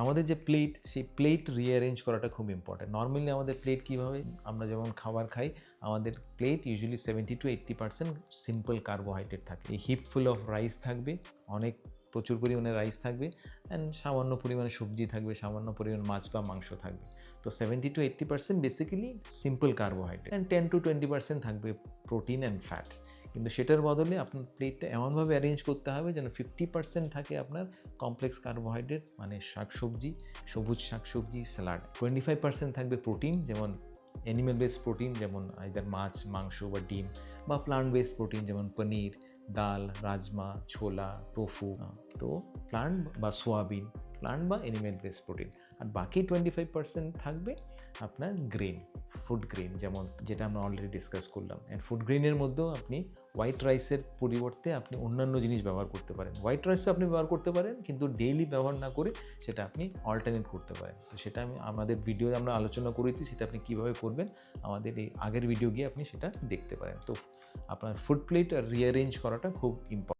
আমাদের যে প্লেট সেই প্লেট রিঅ্যারেঞ্জ করাটা খুব ইম্পর্টেন্ট নর্মালি আমাদের প্লেট কীভাবে, আমরা যেমন খাবার খাই, আমাদের plate usually seventy to eighty percent simple carbohydrate থাকে। এই হিপ ফুল অফ রাইস থাকবে, অনেক প্রচুর পরিমাণে রাইস থাকবে অ্যান্ড সামান্য পরিমাণে সবজি থাকবে, সামান্য পরিমাণ মাছ বা মাংস থাকবে। তো seventy to eighty percent basically simple carbohydrate and ten to twenty percent থাকবে প্রোটিন অ্যান্ড ফ্যাট কিন্তু সেটার বদলে আপনার প্লেটটা এমনভাবে অ্যারেঞ্জ করতে হবে যেন ফিফটি পার্সেন্ট থাকে আপনার কমপ্লেক্স কার্বোহাইড্রেট মানে শাকসবজি, সবুজ শাকসবজি স্যালাড টোয়েন্টি ফাইভ পার্সেন্ট থাকবে প্রোটিন যেমন অ্যানিমেল বেস প্রোটিন যেমন আইদার মাছ, মাংস বা ডিম, বা প্লান্ট বেস প্রোটিন যেমন পনির ডাল রাজমা ছোলা টোফু তো প্লান্ট বা সোয়াবিন প্লান্ট বা অ্যানিমেল বেস প্রোটিন আর বাকি টোয়েন্টি ফাইভ পার্সেন্ট থাকবে আপনার গ্রেন ফুড গ্রেন যেমন যেটা আমরা অলরেডি ডিসকাস করলাম। অ্যান্ড ফুড গ্রেনের মধ্যেও আপনি হোয়াইট রাইসের পরিবর্তে আপনি অন্যান্য জিনিস ব্যবহার করতে পারেন। হোয়াইট রাইসও আপনি ব্যবহার করতে পারেন, কিন্তু ডেইলি ব্যবহার না করে সেটা আপনি অল্টারনেট করতে পারেন। তো সেটা আমি আমাদের ভিডিও আমরা আলোচনা করেছি, সেটা আপনি কীভাবে করবেন, আমাদের এই আগের ভিডিও গিয়ে আপনি সেটা দেখতে পারেন। তো আপনার ফুড প্লেট আর রিঅ্যারেঞ্জ করাটা খুব ইম্পর্টেন্ট